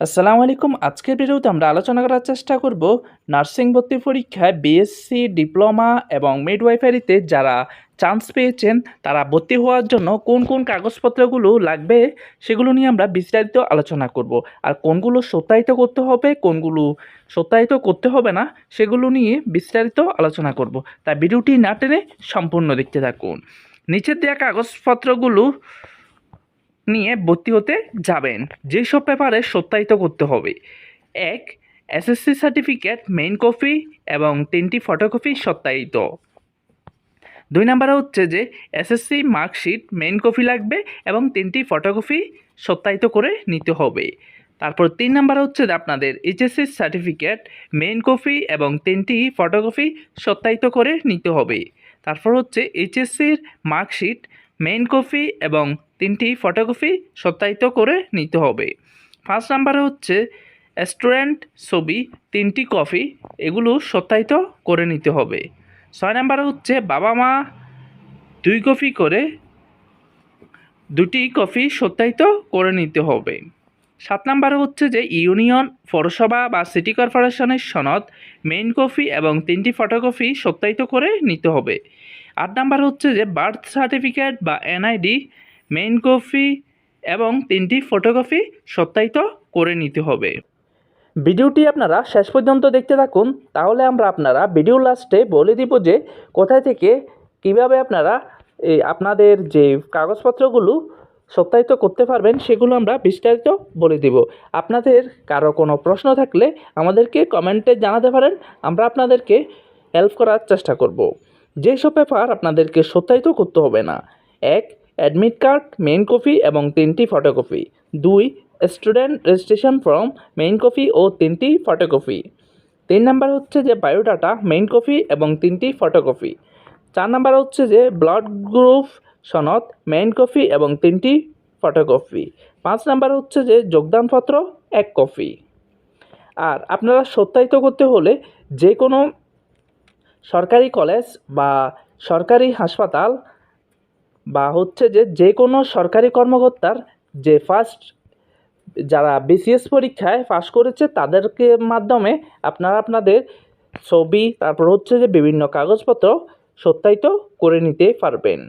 আসসালামু আলাইকুম। আজকের ভিডিওতে আমরা আলোচনা করার চেষ্টা করব নার্সিং ভর্তি পরীক্ষায় বিএসসি ডিপ্লোমা এবং মিডওয়াইফারিতে যারা চান্স পেয়েছেন, তারা ভর্তি হওয়ার জন্য কোন কোন কাগজপত্রগুলো লাগবে সেগুলো নিয়ে আমরা বিস্তারিত আলোচনা করব। আর কোনগুলো সত্যায়িত করতে হবে, কোনগুলো সত্যায়িত করতে হবে না, সেগুলো নিয়ে বিস্তারিত আলোচনা করব। তাই ভিডিওটি না টেনে সম্পূর্ণ দেখতে থাকুন। নিচের দেওয়া কাগজপত্রগুলো নিয়ে ভর্তি হতে যাবেন। যেসব পেপারে সত্যায়িত করতে হবে। এক এসএসসি সার্টিফিকেট মেইন কপি এবং তিনটি ফটোকপি সত্যায়িত। দুই নাম্বারে হচ্ছে যে এসএসসি মার্কশিট মেইন কপি লাগবে এবং তিনটি ফটোকপি সত্যায়িত করে নিতে হবে। তারপর তিন নাম্বার হচ্ছে যে, আপনাদের এইচএসসি সার্টিফিকেট মেইন কপি এবং তিনটি ফটোকপি সত্যায়িত করে নিতে হবে। তারপর হচ্ছে এইচএসসির মার্কশিট মেইন কপি এবং তিনটি ফটোকপি সত্যায়িত করে নিতে হবে। ফার্স্ট নাম্বারে হচ্ছে স্টুডেন্ট ছবি, তিনটি কপি, এগুলো সত্যায়িত করে নিতে হবে। ছয় নাম্বারে হচ্ছে বাবা মা দুই কপি করে, দুটি কপি সত্যায়িত করে নিতে হবে। সাত নাম্বারে হচ্ছে যে ইউনিয়ন, পৌরসভা বা সিটি কর্পোরেশনের সনদ, মেইন কপি এবং তিনটি ফটোকপি সত্যায়িত করে নিতে হবে। আট নাম্বার হচ্ছে যে বার্থ সার্টিফিকেট বা এনআইডি মেইন কপি এবং তিনটি ফটোকপি সত্যায়িত করে নিতে হবে। ভিডিওটি আপনারা শেষ পর্যন্ত দেখতে থাকুন, তাহলে আমরা আপনারা ভিডিও লাস্টে বলে দিব যে কোথায় থেকে কীভাবে আপনারা এই আপনাদের যে কাগজপত্রগুলো সত্যায়িত করতে পারবেন সেগুলো আমরা বিস্তারিত বলে দিব। আপনাদের কারও কোনো প্রশ্ন থাকলে আমাদেরকে কমেন্টে জানাতে পারেন, আমরা আপনাদেরকে হেল্প করার চেষ্টা করব। যেসব পেপার আপনাদেরকে সত্যায়িত করতে হবে না, এক অ্যাডমিট কার্ড মেইন কপি এবং তিনটি ফটোকপি দুই student registration form main copy ও তিনটি ফটোকপি তিন নাম্বার হচ্ছে যে বায়োডাটা মেইন কপি এবং তিনটি ফটোকপি চার নাম্বার হচ্ছে যে ব্লাড গ্রুপ সনদ মেইন কপি এবং তিনটি ফটোকপি পাঁচ নাম্বার হচ্ছে যে যোগদানপত্র, এক কপি আর আপনারা সত্যায়িত করতে হলে যে কোনো সরকারি কলেজ বা সরকারি হাসপাতাল বা হচ্ছে যে যে কোনো সরকারি কর্মকর্তার যে ফার্স্ট যারা বিসিএস পরীক্ষায় পাশ করেছে তাদেরকে মাধ্যমে আপনারা আপনাদের ছবি, তারপর হচ্ছে যে বিভিন্ন কাগজপত্র সত্যায়িত করে নিতে পারবেন।